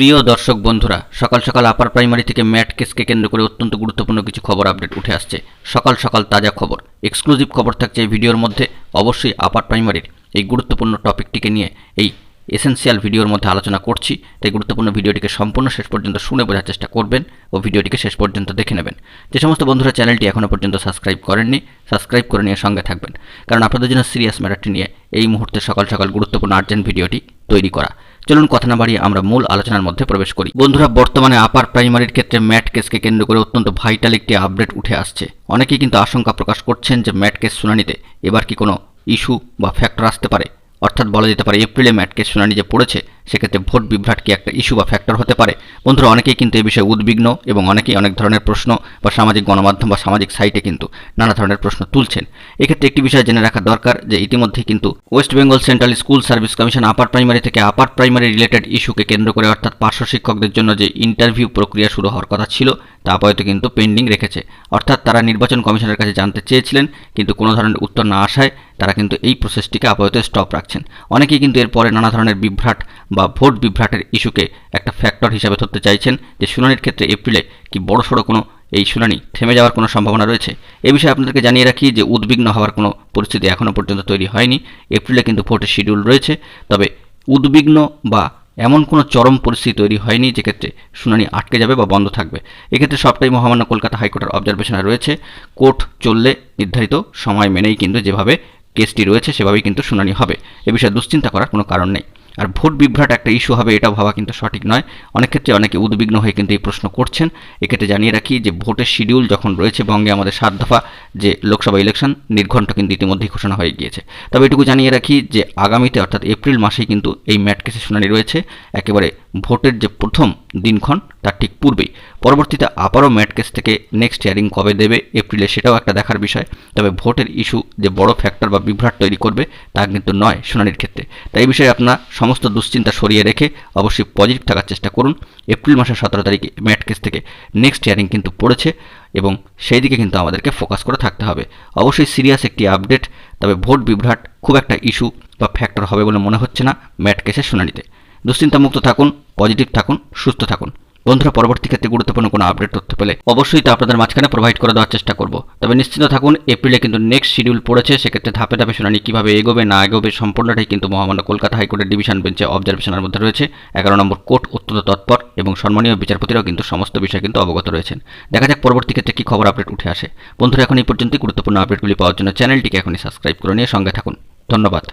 প্রিয় দর্শক বন্ধুরা, সকাল সকাল আপার প্রাইমারি থেকে ম্যাট কেসকে কেন্দ্র করে অত্যন্ত গুরুত্বপূর্ণ কিছু খবর আপডেট উঠে আসছে। সকাল সকাল তাজা খবর এক্সক্লুসিভ খবর থাকছে এই ভিডিওর মধ্যে। অবশ্যই আপার প্রাইমারির এই গুরুত্বপূর্ণ টপিকটিকে নিয়ে এই এসেনশিয়াল ভিডিওর মধ্যে আলোচনা করছি। তাই গুরুত্বপূর্ণ ভিডিওটিকে সম্পূর্ণ শেষ পর্যন্ত শুনে বোঝার চেষ্টা করবেন ও ভিডিওটিকে শেষ পর্যন্ত দেখে নেবেন। যে সমস্ত বন্ধুরা চ্যানেলটি এখনও পর্যন্ত সাবস্ক্রাইব করেননি, সাবস্ক্রাইব করে নিয়ে সঙ্গে থাকবেন। কারণ আপনাদের জন্য সিরিয়াস ম্যাটারটি নিয়ে এই মুহূর্তে সকাল সকাল গুরুত্বপূর্ণ আর্জেন্ট ভিডিওটি তৈরি করা। চলুন কথা না বাড়িয়ে আমরা মূল আলোচনার মধ্যে প্রবেশ করি। বন্ধুরা, বর্তমানে আপার প্রাইমারির ক্ষেত্রে ম্যাট কেসকে কেন্দ্র করে অত্যন্ত ভাইটাল একটি আপডেট উঠে আসছে। অনেকেই কিন্তু আশঙ্কা প্রকাশ করছেন যে ম্যাট কেস শুনানিতে এবার কি কোনো ইস্যু বা ফ্যাক্টর আসতে পারে। অর্থাৎ বলা যেতে পারে, এপ্রিলে ম্যাট কেস শুনানি যে পড়েছে সেক্ষেত্রে ভোট বিভ্রাট কি একটা ইস্যু বা ফ্যাক্টর হতে পারে? বন্ধুরা, অনেকেই কিন্তু এই বিষয়ে উদ্বিগ্ন এবং অনেকেই অনেক ধরনের প্রশ্ন বা সামাজিক গণমাধ্যম বা সামাজিক সাইটে কিন্তু নানা ধরনের প্রশ্ন তুলছেন। এক্ষেত্রে একটি বিষয় জেনে রাখা দরকার যে ইতিমধ্যেই কিন্তু West Bengal central school service commission upper primary থেকে আপার প্রাইমারি রিলেটেড ইস্যুকে কেন্দ্র করে অর্থাৎ পার্শ্ব শিক্ষকদের জন্য যে ইন্টারভিউ প্রক্রিয়া শুরু হওয়ার কথা ছিল, তা আপাতত কিন্তু পেন্ডিং রেখেছে। অর্থাৎ তারা নির্বাচন কমিশনের কাছে জানতে চেয়েছিলেন, কিন্তু কোনো ধরনের উত্তর না আসায় তারা কিন্তু এই প্রসেসটিকে আপাতত স্টপ রাখছেন। অনেকেই কিন্তু এরপরে নানা ধরনের বিভ্রাট বা ভোট বিভ্রাটের ইস্যুকে একটা ফ্যাক্টর হিসাবে ধরতে চাইছেন যে শুনানির ক্ষেত্রে এপ্রিলে কি বড়সড় কোনো এই শুনানি থেমে যাওয়ার কোনো সম্ভাবনা রয়েছে? এ বিষয়ে আপনাদেরকে জানিয়ে রাখি যে উদ্বিগ্ন হওয়ার কোনো পরিস্থিতি এখনও পর্যন্ত তৈরি হয়নি। এপ্রিলে কিন্তু ভোটের শিডিউল রয়েছে। তবে উদ্বিগ্ন বা এমন কোনো চরম পরিস্থিতি তৈরি হয়নি যেক্ষেত্রে শুনানি আটকে যাবে বা বন্ধ থাকবে। এক্ষেত্রে সবটাই মহামান্য কলকাতা হাইকোর্টের অবজারভেশনে রয়েছে। কোর্ট চললে নির্ধারিত সময় মেনেই কিন্তু যেভাবে কেসটি রয়েছে, সেভাবেই কিন্তু শুনানি হবে। এ বিষয়ে দুশ্চিন্তা করার কোনো কারণ নেই। আর ভোট বিভ্রাট একটা ইস্যু হবে এটা ভাবা কিন্তু সঠিক নয়। অনেক ক্ষেত্রে অনেকে উদ্বিগ্ন হয়ে কিন্তু এই প্রশ্ন করছেন। এক্ষেত্রে জানিয়ে রাখি যে ভোটের শিডিউল যখন রয়েছে বঙ্গে, আমাদের সাত দফা যে লোকসভা ইলেকশন নির্ঘণ্ট কিন্তু ইতিমধ্যেই ঘোষণা হয়ে গিয়েছে। তবে এটুকু জানিয়ে রাখি যে আগামীতে, অর্থাৎ এপ্রিল মাসেই কিন্তু এই ম্যাট কেসের শুনানি রয়েছে। একেবারে ভোটের যে প্রথম দিনক্ষণ, তার ঠিক পূর্বেই। পরবর্তীতে আবারও ম্যাট কেস থেকে নেক্সট হিয়ারিং কবে দেবে এপ্রিলে সেটাও একটা দেখার বিষয়। তবে ভোটের ইস্যু যে বড় ফ্যাক্টর বা বিভ্রাট তৈরি করবে, তা কিন্তু নয় শুনানির ক্ষেত্রে। তাই বিষয়ে আপনার সমস্ত দুশ্চিন্তা সরিয়ে রেখে অবশ্যই পজিটিভ থাকার চেষ্টা করুন। এপ্রিল মাসের সতেরো তারিখে ম্যাট কেস থেকে নেক্সট হিয়ারিং কিন্তু পড়েছে এবং সেই দিকে কিন্তু আমাদেরকে ফোকাস করে থাকতে হবে। অবশ্যই সিরিয়াস একটি আপডেট তবে ভোট বিভ্রাট খুব একটা ইস্যু বা ফ্যাক্টর হবে বলে মনে হচ্ছে না ম্যাট কেসের শুনানিতে। দুশ্চিন্তামুক্ত থাকুন পজিটিভ থাকুন, সুস্থ থাকুন। বন্ধুরা, পরবর্তী ক্ষেত্রে গুরুত্বপূর্ণ কোনো আপডেট তথ্য পেলে অবশ্যই তা আপনাদের মাঝখানে প্রোভাইড করে দেওয়ার চেষ্টা করব। তবে নিশ্চিন্ত থাকুন এপ্রিলে কিন্তু নেক্সট শিডিউল পড়েছে, সেক্ষেত্রে ধাপে ধাপে শুনানি কীভাবে এগোবে, না এগোবে সম্পূর্ণটাই কিন্তু মহামান্য কলকাতা হাইকোর্টের ডিভিশন বেঞ্চে অবজারভেশনের মধ্যে রয়েছে। এগারো নম্বর কোর্ট অত্যন্ত তৎপর এবং সম্মানীয় বিচারপতিরাও কিন্তু সমস্ত বিষয়ে কিন্তু অবগত রয়েছেন। দেখা যাক পরবর্তী ক্ষেত্রে কী খবর আপডেট উঠে আসে। বন্ধুরা, এখন এই পর্যন্তই। গুরুত্বপূর্ণ আপডেটগুলি পাওয়ার জন্য চ্যানেলটিকে এখনই সাবস্ক্রাইব করে নিয়ে সঙ্গে থাকুন। ধন্যবাদ।